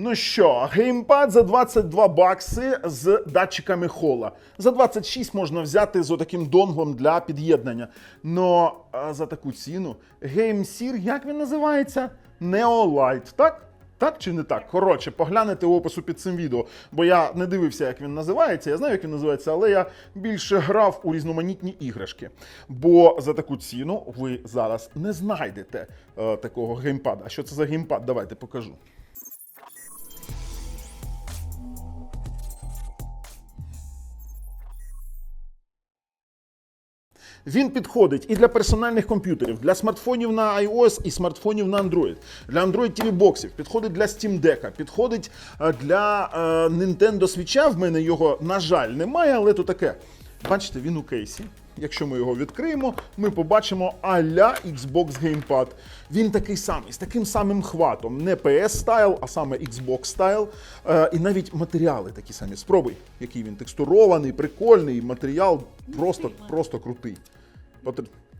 Ну що, геймпад за 22 бакси з датчиками хола. За 26 можна взяти з отаким донглом для під'єднання. Но а, за таку ціну геймсір, як він називається? Neolight, так? Так чи не так? Коротше, поглянете в опису під цим відео, бо я не дивився, як він називається. Я знаю, як він називається, але я більше грав у різноманітні іграшки. Бо за таку ціну ви зараз не знайдете е, такого геймпада. А що це за геймпад? Давайте покажу. Він підходить і для персональних комп'ютерів, для смартфонів на iOS і смартфонів на Android, для Android TV боксів, підходить для Steam Deck, підходить е, для е, Nintendo Switch. В мене його, на жаль, немає, але то таке. Бачите, він у кейсі. Якщо ми його відкриємо, ми побачимо а-ля Xbox Gamepad. Він такий самий, з таким самим хватом. Не PS стайл, а саме Xbox стайл. Е, і навіть матеріали такі самі. Спробуй, який він текстурований, прикольний, матеріал просто, просто крутий.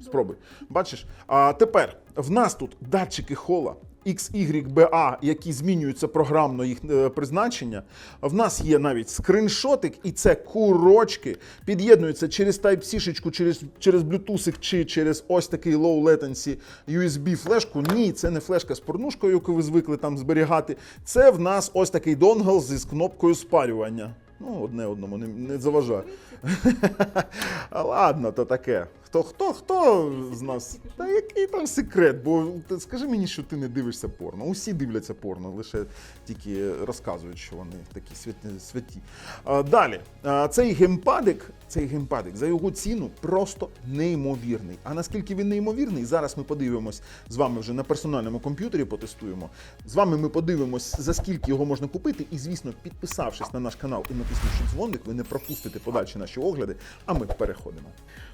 Спробуй. Бачиш? А тепер в нас тут датчики хола XYBA, які змінюються програмно їх е, призначення. В нас є навіть скриншотик, і це курочки. Під'єднуються через Type-C, через, через Bluetooth чи через ось такий low latency USB флешку. Ні, це не флешка з порнушкою, яку ви звикли там зберігати. Це в нас ось такий донгл зі кнопкою спарювання. Ну, одне одному не, не заважає. Ладно, то таке. Хто хто хто з нас? Та який там секрет? Бо скажи мені, що ти не дивишся порно. Усі дивляться порно, лише тільки розказують, що вони такі святі. святі. А, далі, а, цей геймпадик, цей геймпадик за його ціну просто неймовірний. А наскільки він неймовірний, зараз ми подивимось з вами вже на персональному комп'ютері, потестуємо. З вами ми подивимось, за скільки його можна купити. І, звісно, підписавшись на наш канал і натиснувши дзвоник, ви не пропустите подальші наші огляди. А ми переходимо.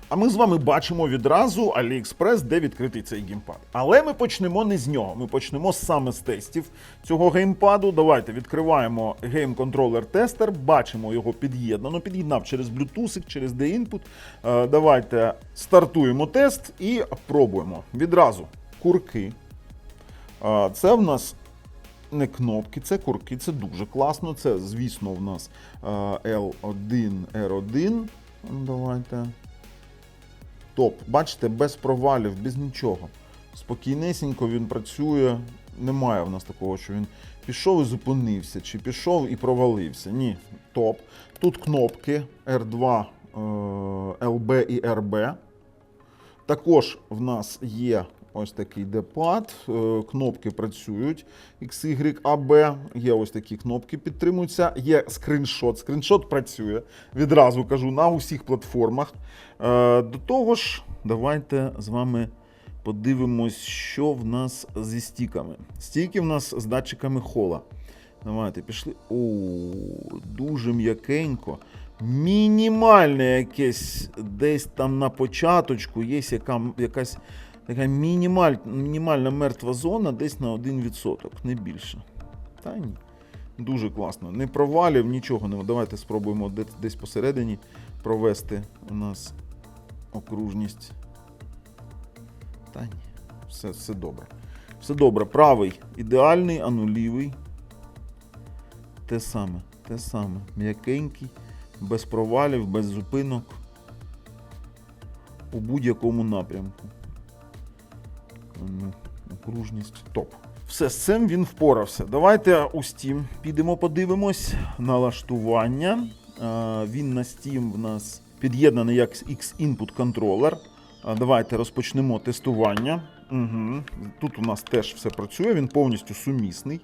А ми з вами бачимо відразу AliExpress, де відкритий цей геймпад. Але ми почнемо не з нього. Ми почнемо саме з тестів цього геймпаду. Давайте відкриваємо Game Controller Tester, бачимо його під'єднано. Під'єднав через Bluetooth, через D-Input. Е, Давайте стартуємо тест і пробуємо. Відразу курки. Е, Це в нас не кнопки, це курки, це дуже класно. Це, звісно, в нас е, L1, R1. Ну, Давайте. Топ. Бачите, без провалів, без нічого. Спокійнесенько він працює. Немає в нас такого, що він пішов і зупинився, чи пішов і провалився. Ні, топ. Тут кнопки R2, е, LB і RB. Також в нас є ось такий депад, е, кнопки працюють XY, AB, є ось такі кнопки підтримуються, є скриншот. Скриншот працює, відразу кажу, на усіх платформах. Е, До того ж, давайте з вами подивимось, що в нас зі стіками. Стійки в нас з датчиками хола. Давайте пішли. О, дуже м'якенько. Мінімальне якесь десь там на початочку є яка, якась така мінімаль, мінімальна мертва зона десь на 1%, не більше. Та ні. Дуже класно. Не провалів, нічого не. Давайте спробуємо десь посередині провести у нас окружність. Та ні, все, все добре. Все добре. Правий ідеальний, а ну лівий. Те саме, те саме. М'якенький, без провалів, без зупинок. У будь-якому напрямку. Окружність топ. Все, з цим він впорався. Давайте у Steam підемо подивимось. Налаштування. Е, Він на Steam в нас під'єднаний як X-Input контролер. А, Давайте розпочнемо тестування. Угу. Тут у нас теж все працює, він повністю сумісний.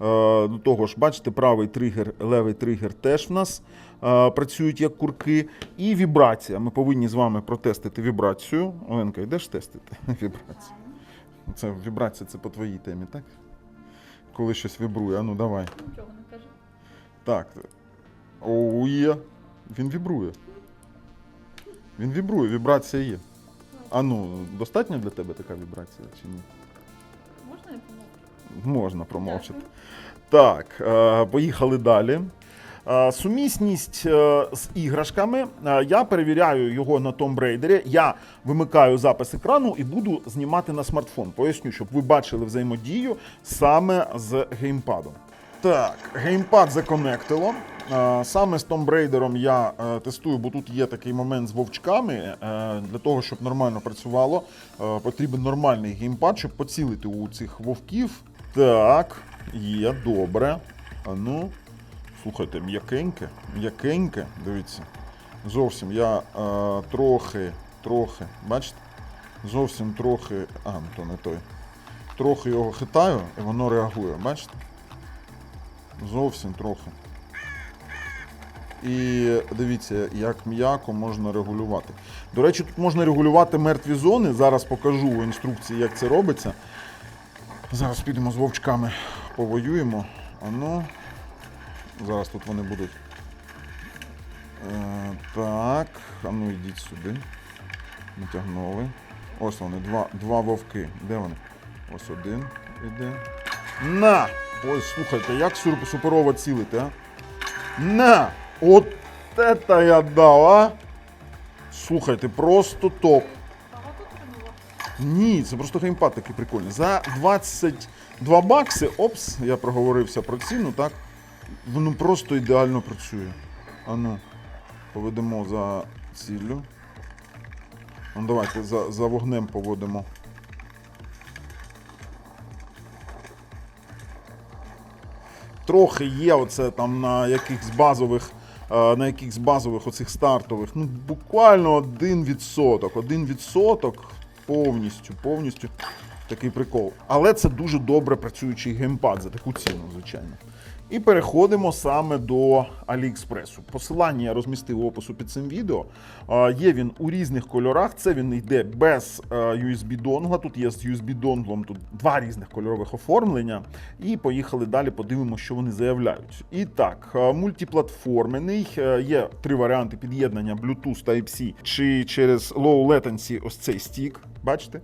Е, До того ж, бачите, правий тригер, левий тригер теж в нас е, працюють як курки. І вібрація. Ми повинні з вами протестити вібрацію. Оленка, йдеш тестити вібрацію? Це вібрація, це по твоїй темі, так? Коли щось вібрує, а ну давай. Нічого не кажи. Так. Оу, є. Він вібрує. Він вібрує, вібрація є. А ну, достатньо для тебе така вібрація чи ні? Можна я помовчу? Можна промовчати. Дякую. Так, е, поїхали далі. Е, Сумісність е, з іграшками. Е, Я перевіряю його на Tomb Raider. Я вимикаю запис екрану і буду знімати на смартфон. Поясню, щоб ви бачили взаємодію саме з геймпадом. Так, геймпад законектило. Саме з Tomb Raider я тестую, бо тут є такий момент з вовчками. Для того, щоб нормально працювало, потрібен нормальний геймпад, щоб поцілити у цих вовків. Так, є, добре. А ну, слухайте, м'якеньке, м'якеньке, дивіться. Зовсім я е, трохи, трохи, бачите? Зовсім трохи. А, ну то не той. Трохи його хитаю, і воно реагує, бачите? Зовсім трохи. І дивіться, як м'яко можна регулювати. До речі, тут можна регулювати мертві зони. Зараз покажу у інструкції, як це робиться. Зараз підемо з вовчками повоюємо. Ану. Зараз тут вони будуть. Е, так, а ну йдіть сюди. Натягнули. Ось вони, два, два вовки. Де вони? Ось один іде. На! Ось, слухайте, як суперово цілити, а? На! От це я дав, а! Слухайте, просто топ. Ні, це просто геймпад такий прикольний. За 22 бакси, опс, я проговорився про ціну, так? Воно просто ідеально працює. Ану, поведемо за ціллю. Ну, давайте за, за вогнем поводимо. Трохи є оце там на якихось базових, е, на якихось базових оцих стартових. Ну, буквально один відсоток. Один відсоток повністю, повністю такий прикол. Але це дуже добре працюючий геймпад за таку ціну, звичайно. І переходимо саме до Аліекспресу. Посилання я розмістив в опису під цим відео. Є він у різних кольорах. Це він йде без е, USB донгла. Тут є з USB донглом тут два різних кольорових оформлення. І поїхали далі, подивимося, що вони заявляють. І так, е, мультиплатформений. Е, Є три варіанти під'єднання Bluetooth Type-C чи через Low Latency ось цей стік. Бачите?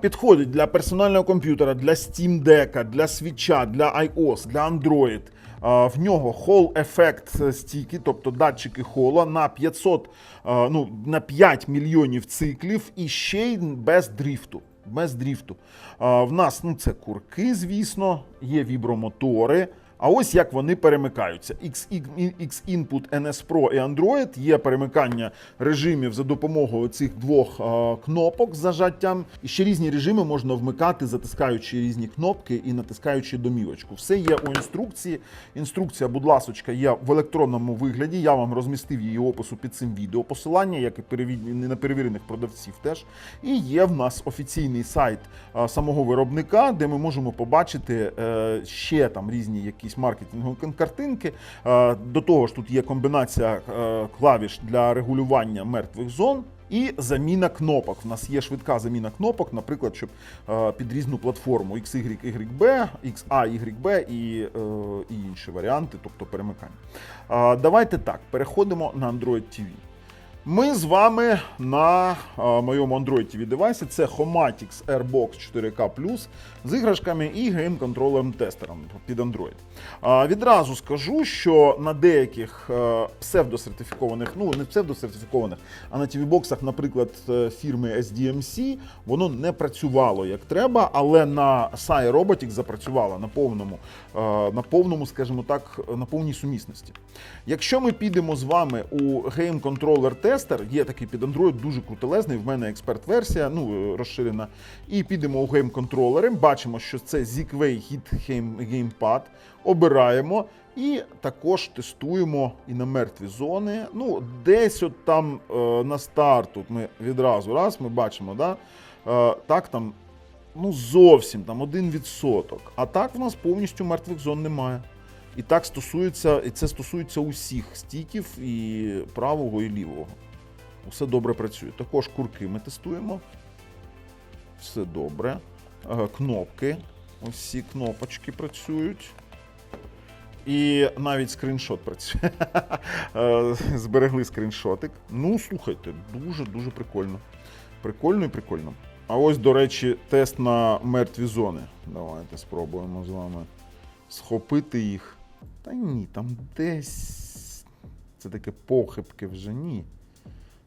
Підходить для персонального комп'ютера, для Steam Deck, для Switch, для iOS, для Android. В нього Hall Effect стіки, тобто датчики хола на 500, ну, на 5 мільйонів циклів і ще й без дріфту. Без дріфту. В нас ну, це курки, звісно, є вібромотори. А ось як вони перемикаються. X-Input NS Pro і Android є перемикання режимів за допомогою цих двох е, кнопок з зажаттям. І ще різні режими можна вмикати, затискаючи різні кнопки і натискаючи домівочку. Все є у інструкції. Інструкція, будь ласочка, є в електронному вигляді. Я вам розмістив її опису під цим відео. Посилання, як і не перевірених продавців, теж. І є в нас офіційний сайт е, самого виробника, де ми можемо побачити е, ще там різні якісь маркетингові картинки. Е, До того ж, тут є комбінація е, клавіш для регулювання мертвих зон. І заміна кнопок. У нас є швидка заміна кнопок, наприклад, щоб е, під різну платформу XY, YB, XA, YB і, і інші варіанти, тобто перемикання. Давайте так, переходимо на Android TV. Ми з вами на моєму Android TV девайсі. Це Homatix Airbox 4K з іграшками і гейм-контролером тестером під Android. Відразу скажу, що на деяких е, псевдосертифікованих, ну не псевдосертифікованих, а на TV-боксах, наприклад, е, фірми SDMC, воно не працювало як треба, але на SAI Robotics запрацювало на повному, е, на повному, скажімо так, на повній сумісності. Якщо ми підемо з вами у Game Controller Tester, є такий під Android, дуже крутелезний, в мене експерт-версія, ну, е, розширена. І підемо у Controller, бачимо, що це Zigway Hit Gamepad, обираємо і також тестуємо і на мертві зони. Ну, десь от там е, на старт, тут ми відразу раз ми бачимо, да? е, так там ну зовсім там один відсоток. А так в нас повністю мертвих зон немає. І так стосується, і це стосується усіх стіків і правого, і лівого. Усе добре працює. Також курки ми тестуємо. Все добре. Е, Кнопки. Ось ці кнопочки працюють. І навіть скріншот працює. Е, Зберегли скріншотик. Ну, слухайте, дуже-дуже прикольно. Прикольно і прикольно. А ось, до речі, тест на мертві зони. Давайте спробуємо з вами схопити їх. Та ні, там десь. Це таке похибки вже ні.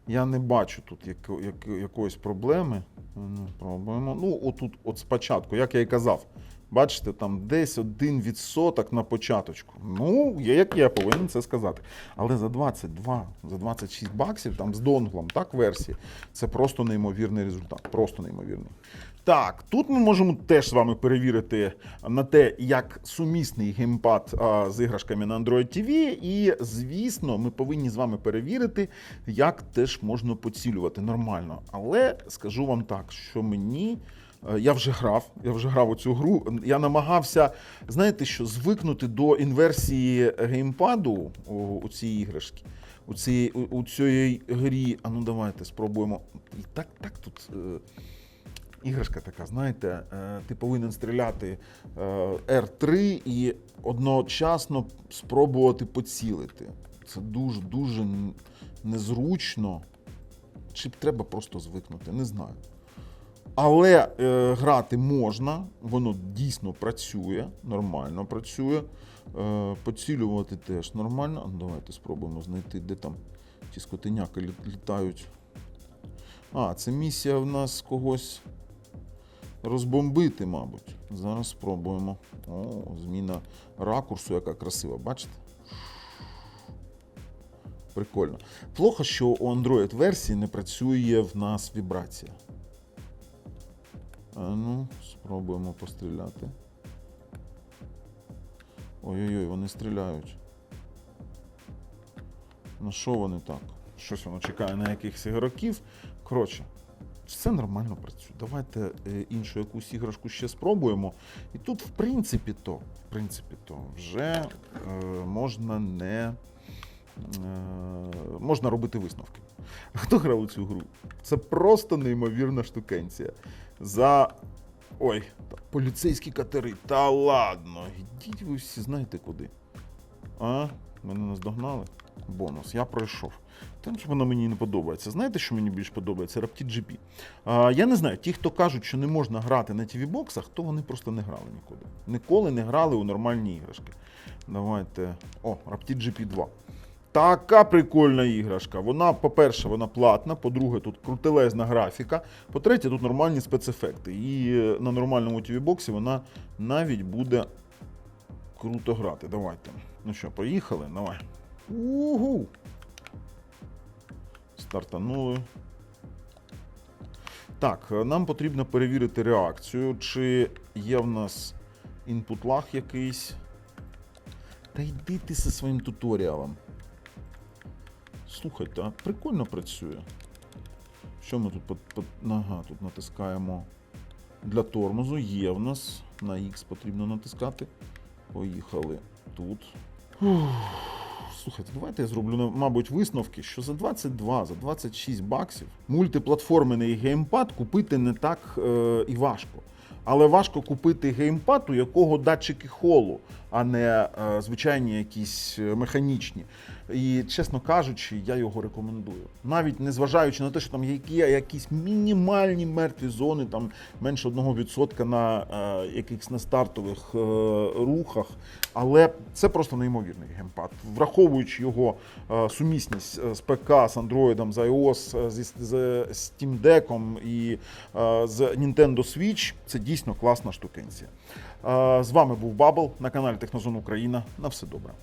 Я не бачу тут яко, як, якоїсь проблеми. Ну, пробуємо. Ну, отут, от спочатку, як я і казав, Бачите, там десь один відсоток на початочку. Ну, як я повинен це сказати. Але за 22, за 26 баксів, там з донглом, так, версії, це просто неймовірний результат. Просто неймовірний. Так, тут ми можемо теж з вами перевірити на те, як сумісний геймпад з іграшками на Android TV. І, звісно, ми повинні з вами перевірити, як теж можна поцілювати нормально. Але скажу вам так, що мені. е, Я вже грав, я вже грав у цю гру. Я намагався, знаєте що, звикнути до інверсії геймпаду у, у цій іграшці. У цій, у, у цій грі. А ну давайте спробуємо. І так, так тут. Е, іграшка така, знаєте, е, ти повинен стріляти е, R3 і одночасно спробувати поцілити. Це дуже дуже незручно. Чи треба просто звикнути, не знаю. Але е, грати можна, воно дійсно працює, нормально працює. Е, поцілювати теж нормально. Давайте спробуємо знайти, де там ті скотиняки літають. А, це місія в нас когось розбомбити, мабуть. Зараз спробуємо. О, зміна ракурсу, яка красива, бачите? Прикольно. Плохо, що у Android версії не працює в нас вібрація. А ну, спробуємо постріляти. Ой-ой-ой, вони стріляють. На що вони так? Щось воно чекає на якихось ігроків. Коротше, все нормально працює. Давайте е, іншу якусь іграшку ще спробуємо. І тут, в принципі, то, в принципі, то вже е, можна не. Е, можна робити висновки. Хто грав у цю гру? Це просто неймовірна штукенція. За. Ой, поліцейські катери. Та ладно, йдіть ви всі знаєте куди. А, мене наздогнали. Бонус, я пройшов. Там що воно мені не подобається. Знаєте, що мені більш подобається? Rapid GP. А, я не знаю, ті, хто кажуть, що не можна грати на tv боксах то вони просто не грали нікуди. Ніколи не грали у нормальні іграшки. Давайте. О, Rapid GP 2. Така прикольна іграшка. Вона, по-перше, вона платна, по-друге, тут крутелезна графіка. По-третє, тут нормальні спецефекти. І е, на нормальному tv боксі вона навіть буде круто грати. Давайте. Ну що, поїхали? Давай. Угу. Стартанули. Так, е, нам потрібно перевірити реакцію, чи є в нас інпут лаг якийсь. Та йди ти зі своїм туторіалом. Слухайте, а прикольно працює. Що ми тут по, по, ага, тут натискаємо для тормозу. Є в нас. На X потрібно натискати. Поїхали тут. Ух, Слухайте, давайте я зроблю, ну, мабуть, висновки, що за 22, за 26 баксів мультиплатформений геймпад купити не так е, і важко. Але важко купити геймпад, у якого датчики холу, а не е, звичайні якісь е, механічні. І, чесно кажучи, я його рекомендую. Навіть незважаючи на те, що там є якісь мінімальні мертві зони, там менше 1% на е, якихось на стартових рухах. Але це просто неймовірний геймпад. Враховуючи його сумісність з ПК, з Android, з iOS, з Steam Deck і з Nintendo Switch, це дійсно класна штукенція. З вами був Бабл на каналі Технозон Україна. На все добре.